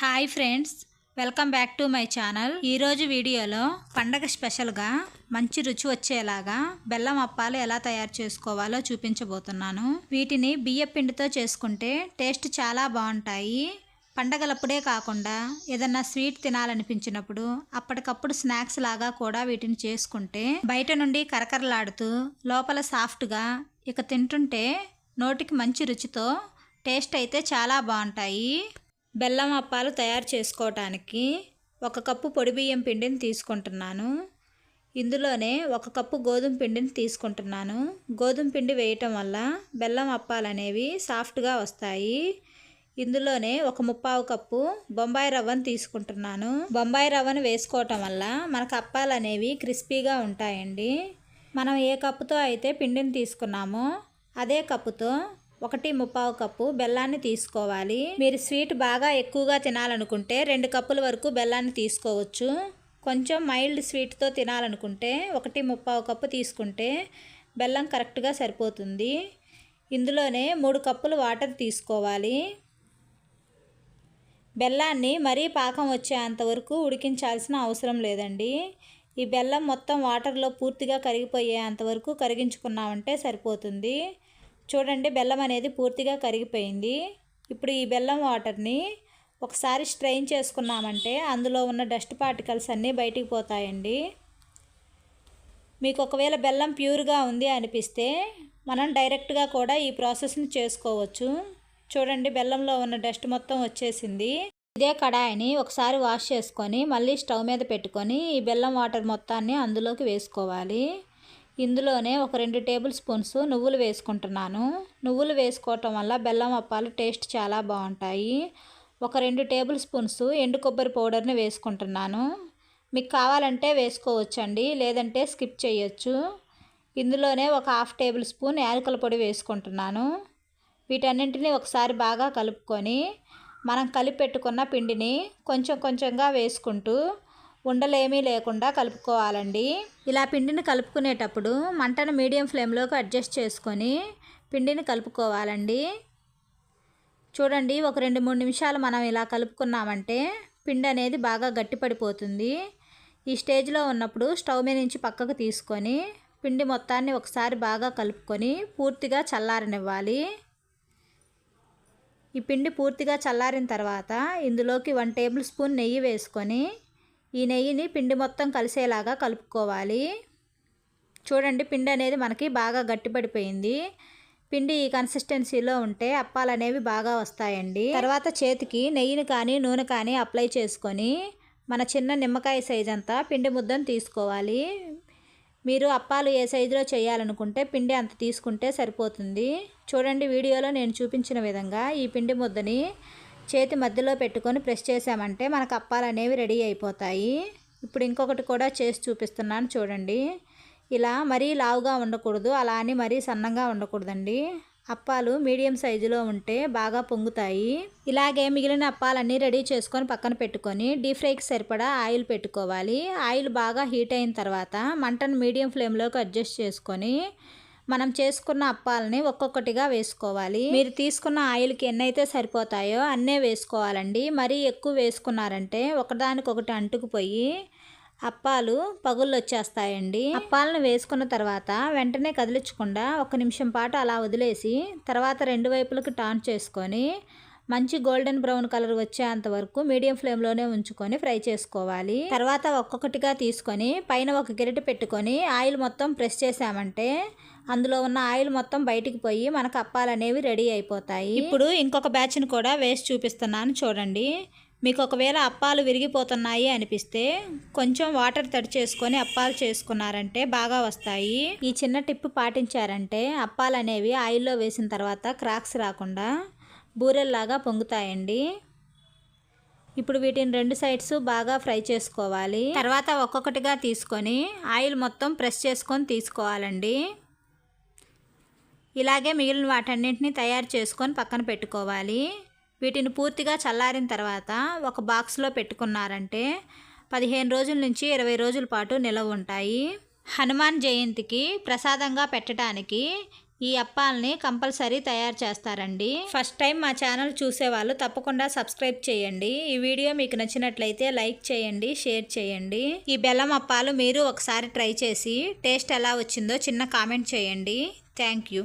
Hi friends welcome back to my channel. ఈరోజు వీడియోలో పండగ స్పెషల్గా మంచి రుచి వచ్చేలాగా బెల్లం అప్పాలు ఎలా తయారు చేసుకోవాలో చూపించబోతున్నాను. వీటిని బియ్యపిండితో చేసుకుంటే టేస్ట్ చాలా బాగుంటాయి. పండగలప్పుడే కాకుండా ఏదన్నా స్వీట్ తినాలనిపించినప్పుడు అప్పటికప్పుడు స్నాక్స్ లాగా కూడా వీటిని చేసుకుంటే బయట నుండి కరకరలాడుతూ లోపల సాఫ్ట్గా ఇక తింటుంటే నోటికి మంచి రుచితో టేస్ట్ అయితే చాలా బాగుంటాయి. బెల్లం అప్పాలు తయారు చేసుకోవటానికి ఒక కప్పు పొడి బియ్యం పిండిని తీసుకుంటున్నాను. ఇందులోనే ఒక కప్పు గోధుమ పిండిని తీసుకుంటున్నాను. గోధుమ పిండి వేయటం వల్ల బెల్లం అప్పాలు అనేవి సాఫ్ట్గా వస్తాయి. ఇందులోనే ఒక ముప్పావు కప్పు బొంబాయి రవ్వను తీసుకుంటున్నాను. బొంబాయి రవ్వను వేసుకోవటం వల్ల మనకు అప్పాలు అనేవి క్రిస్పీగా ఉంటాయండి. మనం ఏ కప్పుతో అయితే పిండిని తీసుకున్నామో అదే కప్పుతో ఒకటి ముప్పావు కప్పు బెల్లాన్ని తీసుకోవాలి. మీరు స్వీట్ బాగా ఎక్కువగా తినాలనుకుంటే రెండు కప్పుల వరకు బెల్లాన్ని తీసుకోవచ్చు. కొంచెం మైల్డ్ స్వీట్తో తినాలనుకుంటే ఒకటి ముప్పావు కప్పు తీసుకుంటే బెల్లం కరెక్ట్గా సరిపోతుంది. ఇందులోనే మూడు కప్పులు వాటర్ తీసుకోవాలి. బెల్లాన్ని మరీ పాకం వచ్చేంత వరకు ఉడికించాల్సిన అవసరం లేదండి. ఈ బెల్లం మొత్తం వాటర్లో పూర్తిగా కరిగిపోయేంత వరకు కరిగించుకున్నామంటే సరిపోతుంది. చూడండి బెల్లం అనేది పూర్తిగా కరిగిపోయింది. ఇప్పుడు ఈ బెల్లం వాటర్ని ఒకసారి స్ట్రెయిన్ చేసుకున్నామంటే అందులో ఉన్న డస్ట్ పార్టికల్స్ అన్నీ బయటికి పోతాయండి. మీకు ఒకవేళ బెల్లం ప్యూర్గా ఉంది అనిపిస్తే మనం డైరెక్ట్గా కూడా ఈ ప్రాసెస్ని చేసుకోవచ్చు. చూడండి బెల్లంలో ఉన్న డస్ట్ మొత్తం వచ్చేసింది. ఇదే కడాయిని ఒకసారి వాష్ చేసుకొని మళ్ళీ స్టవ్ మీద పెట్టుకొని ఈ బెల్లం వాటర్ మొత్తాన్ని అందులోకి వేసుకోవాలి. ఇందులోనే ఒక రెండు టేబుల్ స్పూన్స్ నువ్వులు వేసుకుంటున్నాను. నువ్వులు వేసుకోవటం వల్ల బెల్లం అప్పాలు టేస్ట్ చాలా బాగుంటాయి. ఒక రెండు టేబుల్ స్పూన్స్ ఎండు కొబ్బరి పౌడర్ని వేసుకుంటున్నాను. మీకు కావాలంటే వేసుకోవచ్చండి లేదంటే స్కిప్ చేయొచ్చు. ఇందులోనే ఒక హాఫ్ టేబుల్ స్పూన్ యాలకుల పొడి వేసుకుంటున్నాను. వీటన్నింటినీ ఒకసారి బాగా కలుపుకొని మనం కలిపి పెట్టుకున్న పిండిని కొంచెం కొంచెంగా వేసుకుంటూ ఉండలేమీ లేకుండా కలుపుకోవాలండి. ఇలా పిండిని కలుపుకునేటప్పుడు మంటను మీడియం ఫ్లేమ్లోకి అడ్జస్ట్ చేసుకొని పిండిని కలుపుకోవాలండి. చూడండి ఒక రెండు మూడు నిమిషాలు మనం ఇలా కలుపుకున్నామంటే పిండి అనేది బాగా గట్టిపడిపోతుంది. ఈ స్టేజ్లో ఉన్నప్పుడు స్టవ్ మీద నుంచి పక్కకు తీసుకొని పిండి మొత్తాన్ని ఒకసారి బాగా కలుపుకొని పూర్తిగా చల్లారనివ్వాలి. ఈ పిండి పూర్తిగా చల్లారిన తర్వాత ఇందులోకి వన్ టేబుల్ స్పూన్ నెయ్యి వేసుకొని ఈ నెయ్యిని పిండి మొత్తం కలిసేలాగా కలుపుకోవాలి. చూడండి పిండి అనేది మనకి బాగా గట్టిపడిపోయింది. పిండి ఈ కన్సిస్టెన్సీలో ఉంటే అప్పాలు అనేవి బాగా వస్తాయండి. తర్వాత చేతికి నెయ్యిని కానీ నూనె కానీ అప్లై చేసుకొని మన చిన్న నిమ్మకాయ సైజ్ అంతా పిండి ముద్దను తీసుకోవాలి. మీరు అప్పాలు ఏ సైజులో చేయాలనుకుంటే పిండి అంత తీసుకుంటే సరిపోతుంది. చూడండి వీడియోలో నేను చూపించిన విధంగా ఈ పిండి ముద్దని చేతి మధ్యలో పెట్టుకొని ప్రెస్ చేసామంటే మనకు అప్పాలు అనేవి రెడీ అయిపోతాయి. ఇప్పుడు ఇంకొకటి కూడా చేసి చూపిస్తున్నాను చూడండి. ఇలా మరీ లావుగా ఉండకూడదు అలా అని మరీ సన్నంగా ఉండకూడదండి. అప్పాలు మీడియం సైజులో ఉంటే బాగా పొంగుతాయి. ఇలాగే మిగిలిన అప్పాలన్నీ రెడీ చేసుకొని పక్కన పెట్టుకొని డీప్ ఫ్రైకి సరిపడా ఆయిల్ పెట్టుకోవాలి. ఆయిల్ బాగా హీట్ అయిన తర్వాత మంటను మీడియం ఫ్లేమ్లోకి అడ్జస్ట్ చేసుకొని మనం చేసుకున్న అప్పాలని ఒక్కొక్కటిగా వేసుకోవాలి. మీరు తీసుకున్న ఆయిల్కి ఎన్నైతే సరిపోతాయో అన్నే వేసుకోవాలండి. మరీ ఎక్కువ వేసుకున్నారంటే ఒకదానికొకటి అంటుకుపోయి అప్పాలు పగుళ్ళు వచ్చేస్తాయండి అప్పాలను వేసుకున్న తర్వాత వెంటనే కదిలించకుండా ఒక నిమిషం పాటు అలా వదిలేసి తర్వాత రెండు వైపులకు టాన్ చేసుకొని మంచి గోల్డెన్ బ్రౌన్ కలర్ వచ్చేంత వరకు మీడియం ఫ్లేమ్లోనే ఉంచుకొని ఫ్రై చేసుకోవాలి. తర్వాత ఒక్కొక్కటిగా తీసుకొని పైన ఒక గిరిట పెట్టుకొని ఆయిల్ మొత్తం ప్రెస్ చేసామంటే అందులో ఉన్న ఆయిల్ మొత్తం బయటికి పోయి మనకు అప్పాలు అనేవి రెడీ అయిపోతాయి. ఇప్పుడు ఇంకొక బ్యాచ్ని కూడా వేసి చూపిస్తున్నాను చూడండి. మీకు ఒకవేళ అప్పాలు విరిగిపోతున్నాయి అనిపిస్తే కొంచెం వాటర్ తడి చేసుకొని అప్పాలు చేసుకున్నారంటే బాగా వస్తాయి. ఈ చిన్న టిప్ పాటించారంటే అప్పాలు అనేవి ఆయిల్లో వేసిన తర్వాత క్రాక్స్ రాకుండా బూరెల్లాగా పొంగుతాయండి. ఇప్పుడు వీటిని రెండు సైడ్స్ బాగా ఫ్రై చేసుకోవాలి. తర్వాత ఒక్కొక్కటిగా తీసుకొని ఆయిల్ మొత్తం ప్రెస్ చేసుకొని తీసుకోవాలండి. ఇలాగే మిగిలిన వాటన్నింటినీ తయారు చేసుకొని పక్కన పెట్టుకోవాలి. వీటిని పూర్తిగా చల్లారిన తర్వాత ఒక బాక్స్లో పెట్టుకున్నారంటే పదిహేను రోజుల నుంచి ఇరవై రోజుల పాటు నిలవ ఉంటాయి. హనుమాన్ జయంతికి ప్రసాదంగా పెట్టడానికి ఈ అప్పాలని కంపల్సరీ తయారు చేస్తారండి. ఫస్ట్ టైం మా ఛానల్ చూసేవాళ్ళు తప్పకుండా సబ్స్క్రైబ్ చేయండి. ఈ వీడియో మీకు నచ్చినట్లయితే లైక్ చేయండి షేర్ చేయండి. ఈ బెల్లం అప్పాలు మీరు ఒకసారి ట్రై చేసి టేస్ట్ ఎలా వచ్చిందో చిన్న కామెంట్ చేయండి. Thank you.